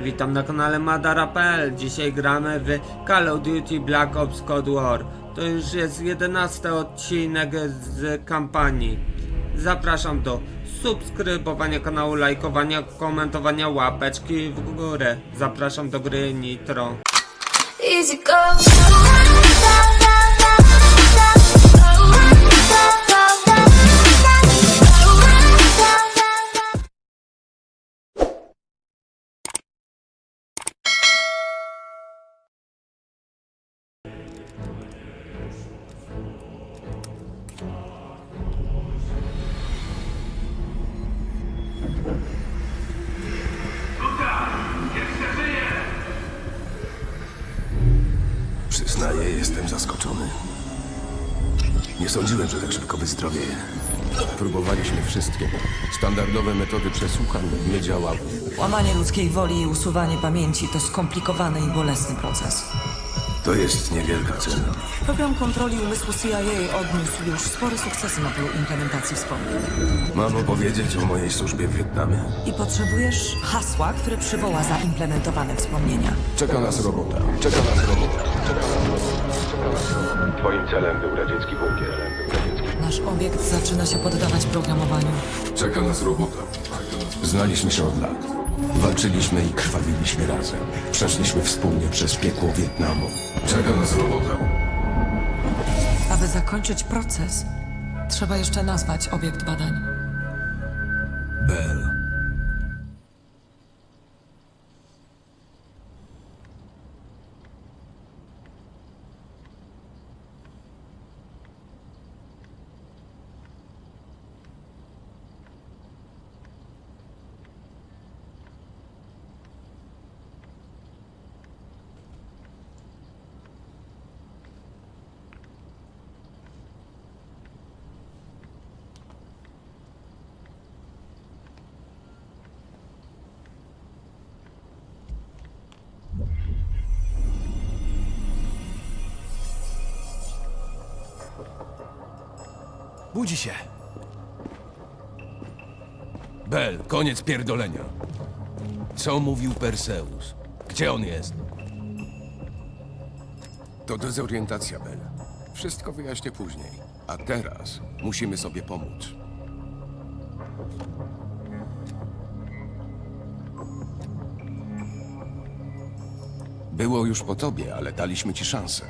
Witam na kanale Madara.pl. Dzisiaj gramy w Call of Duty Black Ops Cold War. To już jest 11 odcinek z kampanii. Zapraszam do subskrybowania kanału, lajkowania, komentowania, łapeczki w górę. Zapraszam do gry Nitro. Easy go. Jestem zaskoczony. Nie sądziłem, że tak szybko wyzdrowieję. Próbowaliśmy wszystkiego. Standardowe metody przesłuchań nie działały. Łamanie ludzkiej woli i usuwanie pamięci to skomplikowany i bolesny proces. To jest niewielka cena. Program kontroli umysłu CIA odniósł już spore sukcesy na polu implementacji wspomnień. Mam opowiedzieć o mojej służbie w Wietnamie. I potrzebujesz hasła, które przywoła zaimplementowane wspomnienia. Czeka nas robota. Czeka nas robota. Czeka nas robota. Czeka nas robota. Twoim celem był radziecki bunkier. Nasz obiekt zaczyna się poddawać programowaniu. Czeka nas robota. Znaliśmy się od lat. Walczyliśmy i krwawiliśmy razem. Przeszliśmy wspólnie przez piekło Wietnamu. Czeka nas robota. Aby zakończyć proces, trzeba jeszcze nazwać obiekt badań. Bell. Budzi się. Bell, koniec pierdolenia. Co mówił Perseus? Gdzie on jest? To dezorientacja, Bell. Wszystko wyjaśnię później. A teraz musimy sobie pomóc. Było już po tobie, ale daliśmy ci szansę.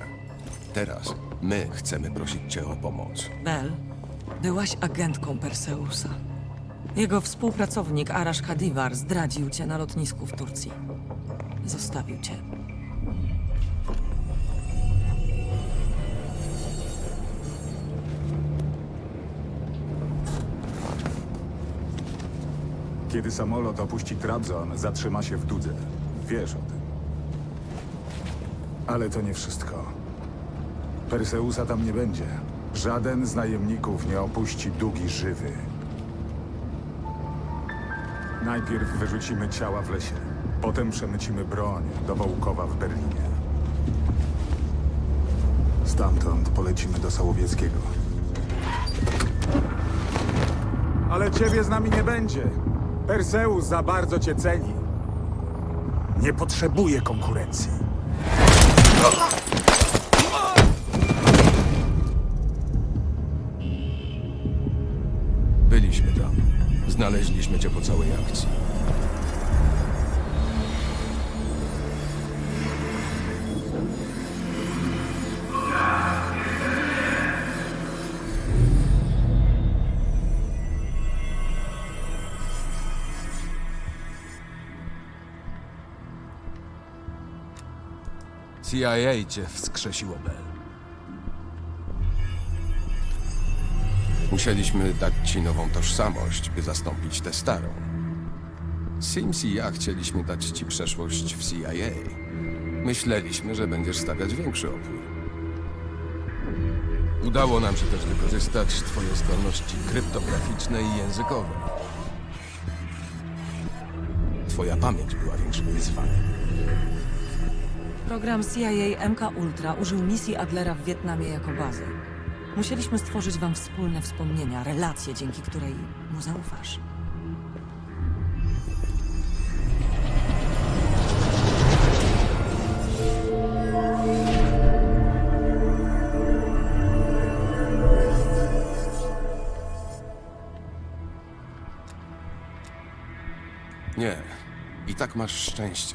Teraz my chcemy prosić cię o pomoc. Bell, byłaś agentką Perseusa. Jego współpracownik Arash Hadivar zdradził cię na lotnisku w Turcji. Zostawił cię. Kiedy samolot opuści Trabzon, zatrzyma się w Dudze. Wiesz o tym. Ale to nie wszystko. Perseusa tam nie będzie. Żaden z najemników nie opuści Dugi żywy. Najpierw wyrzucimy ciała w lesie. Potem przemycimy broń do Wołkowa w Berlinie. Stamtąd polecimy do Sałowieckiego. Ale ciebie z nami nie będzie. Perseus za bardzo cię ceni. Nie potrzebuje konkurencji. Znaleźliśmy cię po całej akcji. CIA cię wskrzesiło, Bell. Musieliśmy dać ci nową tożsamość, by zastąpić tę starą. Sims i ja chcieliśmy dać ci przeszłość w CIA. Myśleliśmy, że będziesz stawiać większy opór. Udało nam się też wykorzystać twoje zdolności kryptograficzne i językowe. Twoja pamięć była większym wyzwaniem. Program CIA MK Ultra użył misji Adlera w Wietnamie jako bazy. Musieliśmy stworzyć wam wspólne wspomnienia, relacje, dzięki której mu zaufasz. Nie, i tak masz szczęście.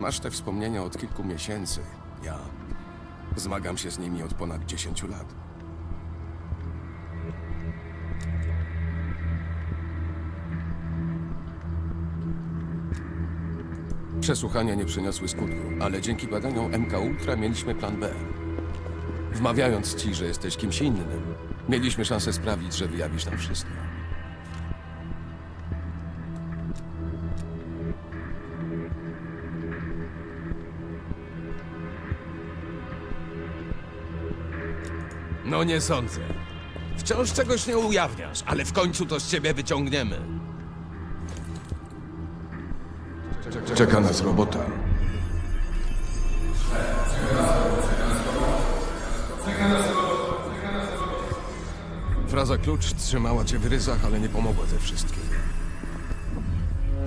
Masz te wspomnienia od kilku miesięcy. Ja zmagam się z nimi od ponad 10 lat. Przesłuchania nie przyniosły skutku, ale dzięki badaniom MK Ultra mieliśmy plan B. Wmawiając ci, że jesteś kimś innym, mieliśmy szansę sprawić, że wyjawisz nam wszystko. No nie sądzę. Wciąż czegoś nie ujawniasz, ale w końcu to z ciebie wyciągniemy. Czeka nas robota. Fraza klucz trzymała cię w ryzach, ale nie pomogła ze wszystkim.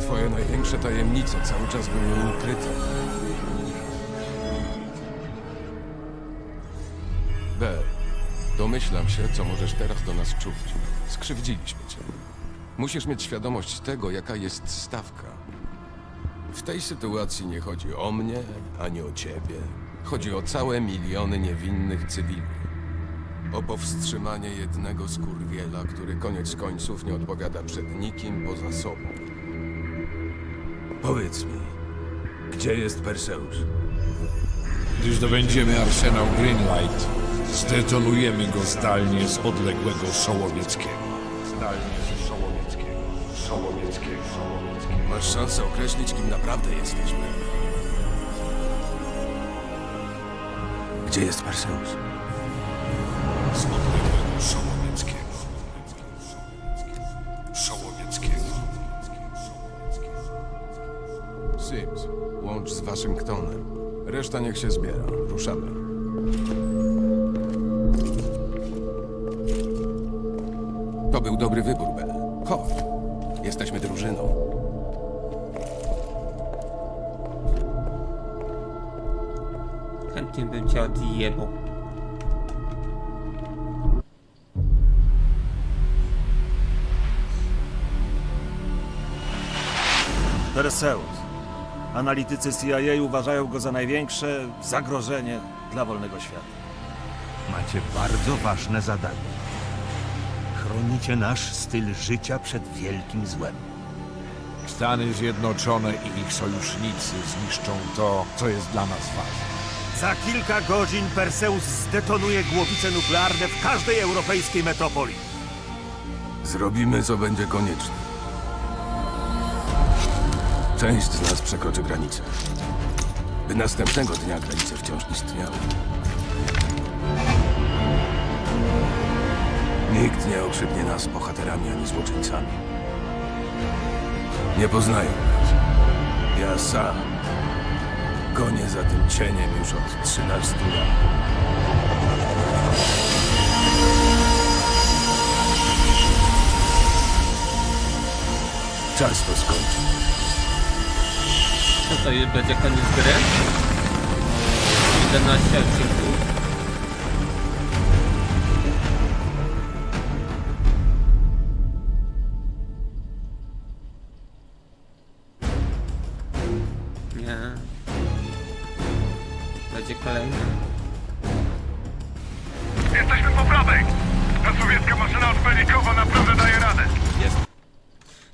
Twoje największe tajemnice cały czas były ukryte. Bel, domyślam się, co możesz teraz do nas czuć. Skrzywdziliśmy cię. Musisz mieć świadomość tego, jaka jest stawka. W tej sytuacji nie chodzi o mnie, ani o ciebie. Chodzi o całe miliony niewinnych cywili. O powstrzymanie jednego skurwiela, który koniec końców nie odpowiada przed nikim poza sobą. Powiedz mi, gdzie jest Perseus? Gdy zdobędziemy arsenał Greenlight, zdetonujemy go zdalnie z odległego Sołowieckiego. Zdalnie z Masz szansę określić, kim naprawdę jesteśmy. Gdzie jest Perseus? Z odległego Sołowieckiego. Sołowieckiego. Sims, łącz z Waszyngtonem. Reszta niech się zbiera. Ruszamy. To był dobry wybór, Bell. Chodź. Jesteśmy drużyną. Chętnie bym cię odjebał. Perseus. Analitycy CIA uważają go za największe zagrożenie dla wolnego świata. Macie bardzo ważne zadanie. Chronicie nasz styl życia przed wielkim złem. Stany Zjednoczone i ich sojusznicy zniszczą to, co jest dla nas ważne. Za kilka godzin Perseus zdetonuje głowice nuklearne w każdej europejskiej metropolii. Zrobimy, co będzie konieczne. Część z nas przekroczy granicę. By następnego dnia granice wciąż istniały. Nikt nie okrzyknie nas bohaterami ani złoczyńcami. Nie poznają nas. Ja sam gonię za tym cieniem już od 13 lat. Czas to skończyć. Co to już będzie koniec gry? 11 odcinków. Ta sowiecka maszyna naprawdę daje radę. Jest.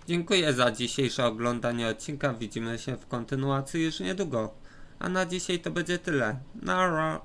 Dziękuję za dzisiejsze oglądanie odcinka. Widzimy się w kontynuacji już niedługo. A na dzisiaj to będzie tyle. Nara.